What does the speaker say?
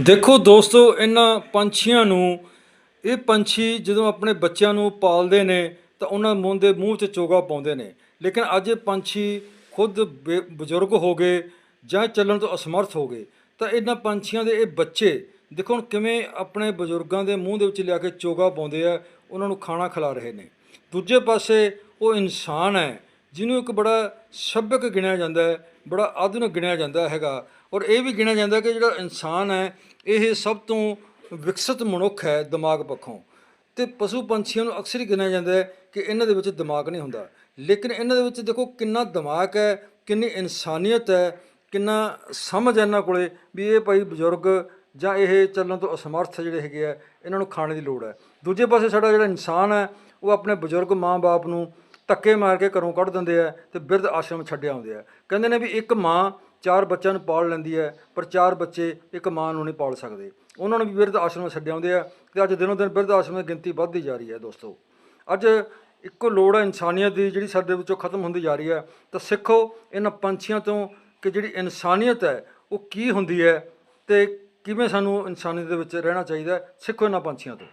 ਦੇਖੋ ਦੋਸਤੋ, ਇਹਨਾਂ ਪੰਛੀਆਂ ਨੂੰ, ਇਹ ਪੰਛੀ ਜਦੋਂ ਆਪਣੇ ਬੱਚਿਆਂ ਨੂੰ ਪਾਲਦੇ ਨੇ, ਤਾਂ ਉਹਨਾਂ ਮੂੰਹ ਦੇ ਮੂੰਹ 'ਚ ਚੋਗਾ ਪਾਉਂਦੇ ਨੇ। ਲੇਕਿਨ ਅੱਜ ਇਹ ਪੰਛੀ ਖੁਦ ਬੇ- ਬਜ਼ੁਰਗ ਹੋ ਗਏ ਜਾਂ ਚੱਲਣ ਤੋਂ ਅਸਮਰਥ ਹੋ ਗਏ, ਤਾਂ ਇਹਨਾਂ ਪੰਛੀਆਂ ਦੇ ਇਹ ਬੱਚੇ, ਦੇਖੋ ਹੁਣ ਕਿਵੇਂ ਆਪਣੇ ਬਜ਼ੁਰਗਾਂ ਦੇ ਮੂੰਹ ਦੇ ਵਿੱਚ ਲਿਆ ਕੇ ਚੋਗਾ ਪਾਉਂਦੇ ਆ, ਉਹਨਾਂ ਨੂੰ ਖਾਣਾ ਖਿਲਾ ਰਹੇ ਨੇ। ਦੂਜੇ ਪਾਸੇ ਉਹ ਇਨਸਾਨ ਹੈ ਜਿਹਨੂੰ ਇੱਕ ਬੜਾ ਸੱਭਿਅਕ ਗਿਣਿਆ ਜਾਂਦਾ ਹੈ, ਬੜਾ ਆਧੁਨਿਕ ਗਿਣਿਆ ਜਾਂਦਾ ਹੈਗਾ। ਔਰ ਇਹ ਵੀ ਗਿਣਿਆ ਜਾਂਦਾ ਕਿ ਜਿਹੜਾ ਇਨਸਾਨ ਹੈ, ਇਹ ਸਭ ਤੋਂ ਵਿਕਸਿਤ ਮਨੁੱਖ ਹੈ ਦਿਮਾਗ ਪੱਖੋਂ। ਤੇ ਪਸ਼ੂ ਪੰਛੀਆਂ ਨੂੰ ਅਕਸਰ ਹੀ ਗਿਣਿਆ ਜਾਂਦਾ ਹੈ ਕਿ ਇਹਨਾਂ ਦੇ ਵਿੱਚ ਦਿਮਾਗ ਨਹੀਂ ਹੁੰਦਾ। ਲੇਕਿਨ ਇਹਨਾਂ ਦੇ ਵਿੱਚ ਦੇਖੋ ਕਿੰਨਾ ਦਿਮਾਗ ਹੈ, ਕਿੰਨੀ ਇਨਸਾਨੀਅਤ ਹੈ, ਕਿੰਨਾ ਸਮਝ ਹੈ ਇਹਨਾਂ ਕੋਲੇ ਵੀ ਇਹ ਭਾਈ ਬਜ਼ੁਰਗ ਜਾਂ ਇਹ ਚੱਲਣ ਤੋਂ ਅਸਮਰਥ ਜਿਹੜੇ ਹੈਗੇ ਆ, ਇਹਨਾਂ ਨੂੰ ਖਾਣੇ ਦੀ ਲੋੜ ਹੈ। ਦੂਜੇ ਪਾਸੇ ਸਾਡਾ ਜਿਹੜਾ ਇਨਸਾਨ ਹੈ, ਉਹ ਆਪਣੇ ਬਜ਼ੁਰਗ ਮਾਂ-ਬਾਪ ਨੂੰ ਧੱਕੇ ਮਾਰ ਕੇ ਘਰੋਂ ਕੱਢ ਦਿੰਦੇ ਆ ਤੇ ਬਿਰਧ ਆਸ਼ਰਮ ਛੱਡਿਆ ਆਉਂਦੇ ਆ। ਕਹਿੰਦੇ ਨੇ ਵੀ ਇੱਕ ਮਾਂ ਚਾਰ ਬੱਚਿਆਂ ਨੂੰ ਪਾਲ ਲੈਂਦੀ ਹੈ, ਪਰ ਚਾਰ ਬੱਚੇ ਇੱਕ ਮਾਂ ਨੂੰ ਨਹੀਂ ਪਾਲ ਸਕਦੇ। ਉਹਨਾਂ ਨੂੰ ਵੀ ਬਿਰਧ ਆਸ਼ਰਮ ਛੱਡਿਆ ਆਉਂਦੇ ਆ ਤੇ ਅੱਜ ਦਿਨੋਂ ਦਿਨ ਬਿਰਧ ਆਸ਼ਰਮ ਦੀ ਗਿਣਤੀ ਵੱਧਦੀ ਜਾ ਰਹੀ ਹੈ ਦੋਸਤੋ। ਅੱਜ ਇੱਕੋ ਲੋੜ ਹੈ ਇਨਸਾਨੀਅਤ ਦੀ ਜਿਹੜੀ ਸਾਡੇ ਵਿੱਚੋਂ ਖਤਮ ਹੁੰਦੀ ਜਾ ਰਹੀ ਹੈ। ਤਾਂ ਸਿੱਖੋ, ਇਹਨਾਂ ਪੰਛੀਆਂ ਤੋਂ ਕਿ ਜਿਹੜੀ ਇਨਸਾਨੀਅਤ ਹੈ, ਉਹ ਕੀ ਹੁੰਦੀ ਹੈ ਤੇ ਕਿਵੇਂ ਸਾਨੂੰ ਇਨਸਾਨੀਅਤ ਦੇ ਵਿੱਚ ਰਹਿਣਾ ਚਾਹੀਦਾ ਸਿੱਖੋ ਇਹਨਾਂ ਪੰਛੀਆਂ ਤੋਂ।